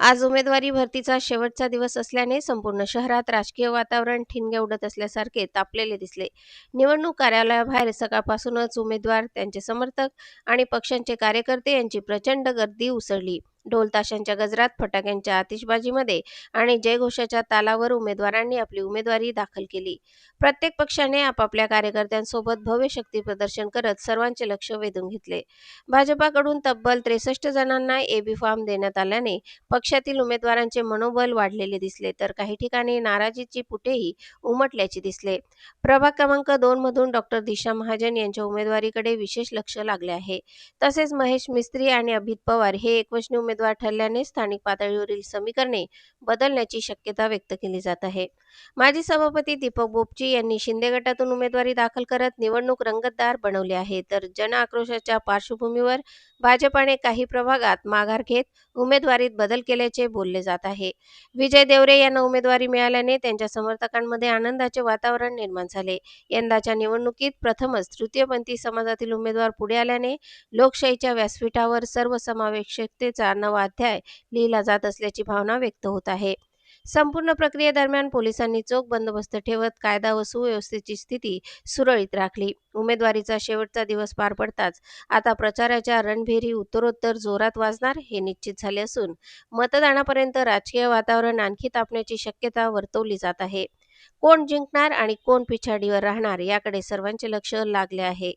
आज उमेदवारी भरतीचा शेवटचा दिवस असल्याने संपूर्ण शहरात राजकीय वातावरण ठिणगे उडत असल्यासारखे तापलेले दिसले. निवडणूक कार्यालयाबाहेर सकाळपासूनच उमेदवार त्यांचे समर्थक आणि पक्षांचे कार्यकर्ते यांची प्रचंड गर्दी उसळली. ढोल ताशांच्या गजरात फटाक्यांच्या आतिषबाजीमध्ये आणि जयघोषाच्या तालावर उमेदवारांनी आपली उमेदवारी दाखल केली. प्रत्येक पक्षाने आपापल्या कार्यकर्त्यांसोबत भव्य शक्ती प्रदर्शन करत सर्वांचे लक्ष वेधून घेतले. भाजपाकडून तब्बल त्रेसष्ट जणांना एबी फॉर्म देण्यात आल्याने पक्षातील उमेदवारांचे मनोबल वाढलेले दिसले तर काही ठिकाणी नाराजीची पुटेही उमटल्याचे दिसले. प्रभाग क्रमांक दोन मधून डॉक्टर दिशा महाजन यांच्या उमेदवारीकडे विशेष लक्ष लागले आहे. तसेच महेश मिस्त्री आणि अभित पवार हे एकवचनी उमेदवार ठरल्याने स्थानिक पातळीवरील समीकरणे बदलण्याची शक्यता व्यक्त केली जात आहे. माजी सभापती दीपक बोपची यांनी शिंदे गटातून उमेदवारी दाखल करत निवडणूक रंगतदार बनवली आहे. तर जन आक्रोशाच्या पार्श्वभूमीवर भाजपाने काही प्रभागात माघार घेत उमेदवारीत बदल केल्याचे बोलले जात आहे. विजय देवरे यांना उमेदवारी मिळाल्याने त्यांच्या समर्थकांमध्ये आनंदाचे वातावरण निर्माण झाले. यंदाच्या निवडणुकीत प्रथमच तृतीयपंथी समाजातील उमेदवार पुढे आल्याने लोकशाहीच्या व्यासपीठावर सर्वसमावेशकतेचा नवा अध्याय लिहिला जात असल्याची भावना व्यक्त होत आहे. संपूर्ण प्रक्रियेदरम्यान पोलिसांनी चोख बंदोबस्त ठेवत कायदा व सुव्यवस्थेची स्थिती सुरळीत राखली. उमेदवारीचा शेवटचा दिवस पार पडताच आता प्रचाराच्या रणभेरी उत्तरोत्तर जोरात वाजणार हे निश्चित झाले असून मतदानापर्यंत राजकीय वातावरण आणखी तापण्याची शक्यता वर्तवली जात आहे. कोण जिंकणार आणि कोण पिछाडीवर राहणार याकडे सर्वांचे लक्ष लागले आहे.